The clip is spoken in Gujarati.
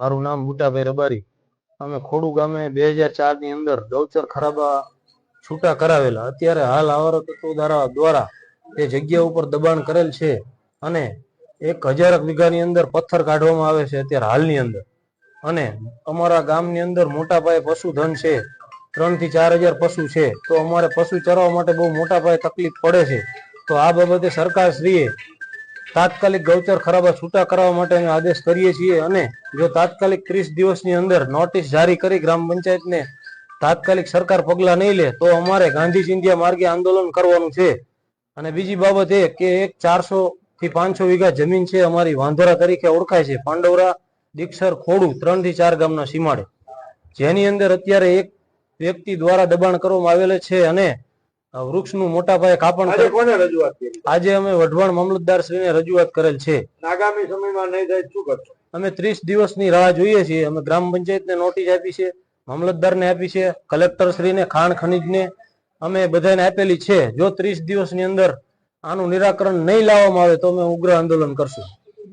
મારું નામ બુટાભાઈ રબારી. અમે ખોડુ ગામે બે હજાર ચારની અંદર ગૌચર ખરાબા છૂટા કરાવેલા. અત્યારે હાલ આવારો તત્વો દ્વારા એ જગ્યા ઉપર દબાણ કરેલ છે અને એક હજાર વીઘાની અંદર પથ્થર કાઢવામાં આવે છે અત્યારે હાલની અંદર. અને અમારા ગામની અંદર મોટા પાયે પશુધન છે. ત્રણથી ચાર હજાર પશુ છે. તો અમારે પશુ ચરવા માટે બહુ મોટા પાયે તકલીફ પડે છે. તો આ બાબતે સરકારશ્રીએ તાત્કાલિક ગૌચર ખરાબા છૂટા કરવા માટે અમે આદેશ કરીએ છીએ અને જો તાત્કાલિક ત્રીસ દિવસની અંદર નોટિસ જારી કરી ગ્રામ પંચાયતને તાત્કાલિક સરકાર પગલાં નહીં લે, તો અમારે ગાંધી ચિંધ્યા માર્ગે આંદોલન કરવાનું છે. અને બીજી બાબત એ કે એક ચારસો થી પાંચસો વીઘા જમીન છે અમારી વાંધોરા તરીકે ઓળખાય છે. પાંડવરા, દીક્ષર, ખોડું ત્રણથી ચાર ગામના સીમાડે. જેની અંદર અત્યારે એક વ્યક્તિ દ્વારા દબાણ કરવામાં આવેલ છે અને વૃક્ષનું મોટા પાયે કાપણ કોને રજૂઆત કરી? આજે અમે વઢવાણ મામલતદાર શ્રીને રજૂઆત કરેલ છે. આગામી સમયમાં નહીં થાય શું કરશો? અમે ત્રીસ દિવસની રાહ જોઈએ છીએ. અમે ગ્રામ પંચાયતને નોટિસ આપી છે મામલતદારને આપી છે કલેક્ટર શ્રીને ખાણ ખનીજને. અમે બધાને આપેલી છે. જો ત્રીસ દિવસની અંદર આનું નિરાકરણ નહીં લાવવામાં આવે તો અમે ઉગ્ર આંદોલન કરશું.